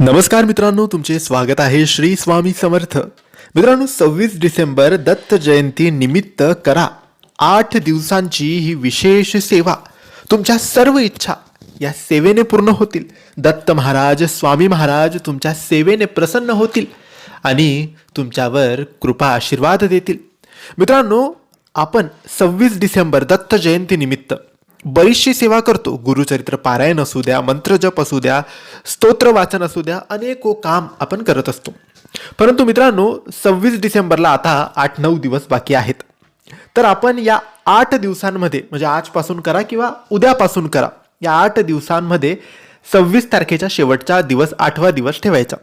नमस्कार मित्रांनो तुमचे स्वागत आहे श्री स्वामी समर्थ. मित्रांनो सव्वीस डिसेंबर दत्त जयंती निमित्त करा. आठ दिवसांची ही विशेष सेवा. तुमच्या सर्व इच्छा या सेवेने पूर्ण होतील. दत्त महाराज स्वामी महाराज तुमच्या सेवेने प्रसन्न होतील आणि तुमच्यावर कृपा आशीर्वाद देतील. मित्रांनो आपण सव्वीस डिसेंबर दत्त जयंती निमित्त बरीचशी सेवा करतो. गुरुचरित्र पारायण असू द्या मंत्रजप असू द्या स्तोत्र वाचन असू द्या अनेको काम आपण करत असतो. परंतु मित्रांनो सव्वीस डिसेंबरला आता आठ नऊ दिवस बाकी आहेत. तर आपण या आठ दिवसांमध्ये म्हणजे आजपासून करा किंवा उद्यापासून करा या आठ दिवसांमध्ये सव्वीस तारखेच्या शेवटचा दिवस आठवा दिवस ठेवायचा.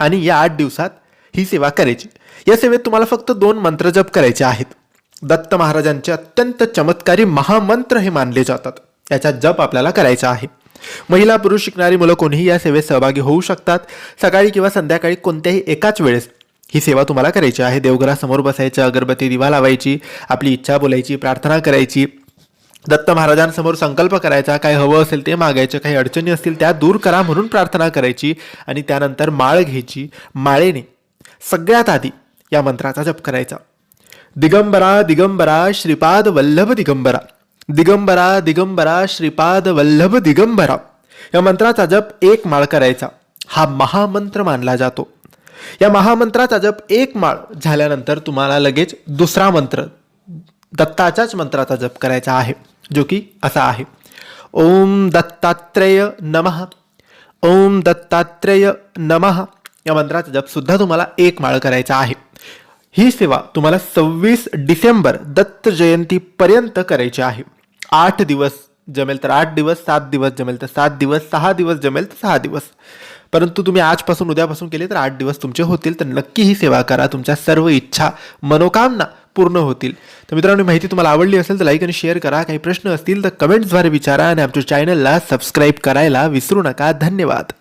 आणि या आठ दिवसात ही सेवा करायची. या सेवेत तुम्हाला फक्त दोन मंत्रजप करायचे आहेत. दत्त महाराजांचे अत्यंत चमत्कारी महामंत्र हे मानले जातात. याचा जप आपल्याला करायचा आहे. महिला पुरुष शिकणारी मुलं कोणीही या सेवेत सहभागी होऊ शकतात. सकाळी किंवा संध्याकाळी कोणत्याही एकाच वेळेस ही सेवा तुम्हाला करायची आहे. देवघरासमोर बसायचं अगरबत्ती दिवा लावायची आपली इच्छा बोलायची प्रार्थना करायची. दत्त महाराजांसमोर संकल्प करायचा काय हवं असेल ते मागायचं काही अडचणी असतील त्या दूर करा म्हणून प्रार्थना करायची आणि त्यानंतर माळ घ्यायची. माळेने सगळ्यात आधी या मंत्राचा जप करायचा. दिगंबरा दिगंबरा श्रीपाद वल्लभ दिगंबरा. दिगंबरा दिगंबरा श्रीपाद वल्लभ दिगंबरा. या मंत्राचा जप एक माळ करायचा. हा महामंत्र मानला जातो. या महामंत्राचा जप एक माळ झाल्यानंतर तुम्हाला लगेच दुसरा मंत्र दत्ताच्याच मंत्राचा जप करायचा आहे जो की असा आहे. ओम दत्तात्रेय नमः. ओम दत्तात्रेय नमः. या मंत्राचा जप सुद्धा तुम्हाला एक माळ करायचा आहे. ही सेवा तुम्हाला सव्वीस डिसेंबर दत्त जयंतीपर्यंत करायची आहे. आठ दिवस जमेल तर आठ दिवस सात दिवस जमेल तर सात दिवस सहा दिवस जमेल तर सहा दिवस. परंतु तुम्ही आजपासून उद्यापासून केले तर आठ दिवस तुमचे होतील तर नक्की ही सेवा करा. तुमच्या सर्व इच्छा मनोकामना पूर्ण होतील. तर मित्रांनो माहिती तुम्हाला आवडली असेल तर लाईक आणि शेअर करा. काही प्रश्न असतील तर कमेंट्सद्वारे विचारा आणि आमच्या चॅनलला सबस्क्राईब करायला विसरू नका. धन्यवाद.